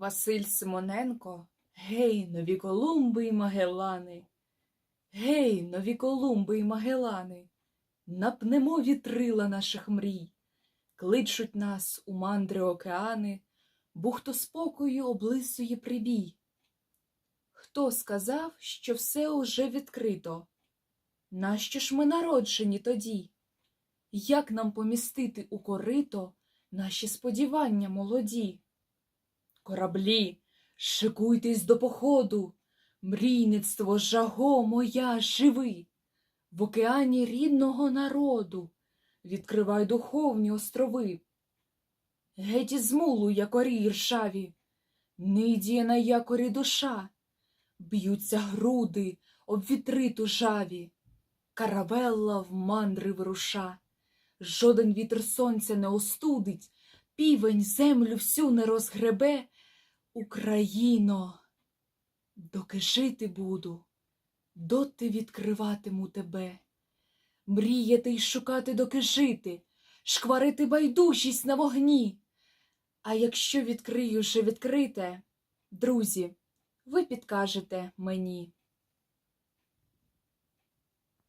Василь Симоненко, гей, нові Колумби й Магелани. Гей, нові Колумби й Магелани, напнемо вітрила наших мрій, кличуть нас у мандри океани, бухто спокою облисує прибій. Хто сказав, що все уже відкрито? Нащо ж ми народжені тоді? Як нам помістити у корито наші сподівання молоді? Кораблі, шикуйтесь до походу, мрійництво, жаго моя, живи, в океані рідного народу, відкривай духовні острови. Геть із мулу якорі ршаві, нидіє на якорі душа, б'ються груди об вітри тужаві, каравелла в мандри вируша, жоден вітер сонця не остудить, півень землю всю не розгребе, Україно, доки жити буду, доти відкриватиму тебе, мріяти й шукати, доки жити, шкварити байдужість на вогні. А якщо відкрию вже відкрите, друзі, ви підкажете мені.